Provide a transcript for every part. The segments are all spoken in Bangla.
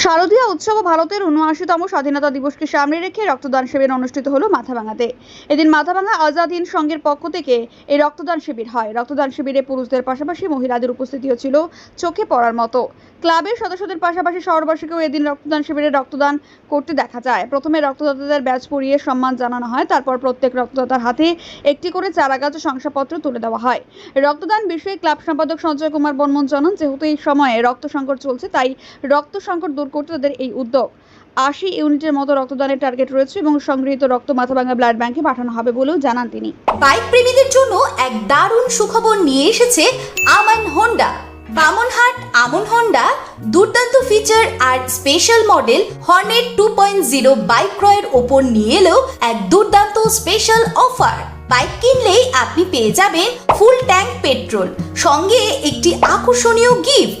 শারদীয় উৎসব ভারতের উনআশিতম স্বাধীনতা দিবসকে সামনে রেখে রক্তদান শিবির অনুষ্ঠিত হলো মাথাভাঙাতে। এদিন মাথাভাঙা আজাদ হিন্দ সংঘের পক্ষ থেকে এই রক্তদান শিবির হয়। রক্তদান শিবিরে পুরুষদের পাশাপাশি মহিলাদের উপস্থিতিও ছিল চোখে পড়ার মতো। ক্লাবের সদস্যদের পাশাপাশি শহরবাসীকেও এদিন রক্তদান শিবিরে রক্তদান করতে দেখা যায়। প্রথমে রক্তদাতাদের ব্যাচ পরিয়ে সম্মান জানানো হয়, তারপর প্রত্যেক রক্তদাতার হাতে একটি করে চারাগাছ ও শংসাপত্র তুলে দেওয়া হয়। রক্তদান বিষয়ে ক্লাব সম্পাদক সঞ্জয় কুমার বর্মন জানান, যেহেতু এই সময়ে রক্ত সংকট চলছে, তাই রক্ত সংকট দূর করতে তাদের এই উদ্যোগ। আশি ইউনিটের মতো রক্তদানের টার্গেট রয়েছে এবং সংগৃহীত রক্ত মাথাভাঙ্গা ব্লাড ব্যাংকে পাঠানো হবে বলেও জানান তিনি। বাইক প্রেমীদের জন্য এক দারুণ সুখবর নিয়ে এসেছে আমান হোন্ডা। বামনহাট আমন হোন্ডা, দুর্দান্ত ফিচার আর special model Hornet two point zero bike ক্রয়ের ওপর নিয়ে এলেও এক দুর্দান্ত স্পেশাল অফার বাইক কিনলেই আপনি পেয়ে যাবেন ফুল ট্যাঙ্ক পেট্রোল সঙ্গে একটি আকর্ষণীয় গিফট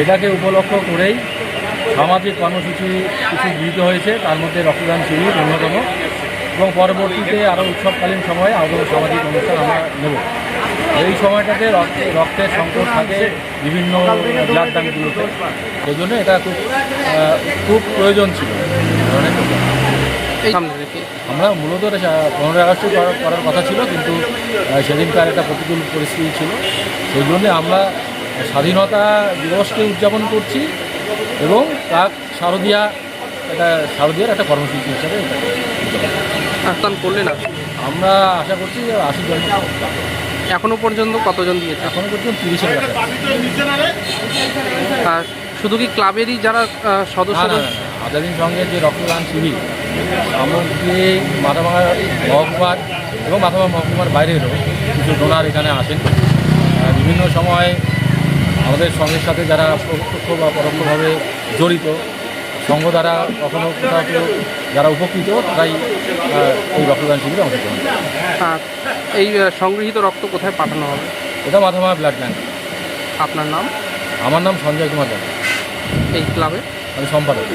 সেটাকে উপলক্ষ করেই সামাজিক কর্মসূচি কিছু গৃহীত হয়েছে। তার মধ্যে রক্তদান শিবির অন্যতম এবং পরবর্তীতে আরও উৎসবকালীন সময়ে আরও সামাজিক অনুষ্ঠান আমরা নেব। এই সময়টাতে রক্ত, রক্তের সংকট থাকে বিভিন্ন ব্লাড ব্যাঙ্কগুলোতে সেই জন্য এটা খুব খুব প্রয়োজন ছিল। আমরা মূলত পনেরোই আগস্টে করার কথা ছিল, কিন্তু সেদিনকার একটা প্রতিকূল পরিস্থিতি ছিল। সেই জন্যে আমরা স্বাধীনতা দিবসকে উদযাপন করছি এবং তার শারদীয়া এটা শারদীয়ার একটা কর্মসূচি হিসাবে করলেন না আমরা আশা করছি যে আশি জন। এখনও পর্যন্ত কতজন দিয়েছে এখনও পর্যন্ত তিরিশের কাছে আর শুধু কি ক্লাবেরই যারা সদস্য। আজাদিন সঙ্গে যে রক্তদান শিবির সামগ্রী মাথাভাঙা মহকুমার এবং মাথাভাঙা মহকুমার বাইরেরও কিছু ডোনার এখানে আসেন। বিভিন্ন সময় আমাদের সঙ্গের সাথে যারা প্রত্যক্ষ বা পরোক্ষভাবে জড়িত সঙ্গ দ্বারা কখনো কোথাও কেউ যারা উপকৃত তারাই এই রক্তদান শিবিরে অংশগ্রহণ এই সংগৃহীত রক্ত কোথায় পাঠানো হবে? এটা মাথামা ব্লাড ব্যাঙ্ক আপনার নাম? আমার নাম সঞ্জয় কুমার দাস এই ক্লাবে? আমি সম্পাদক।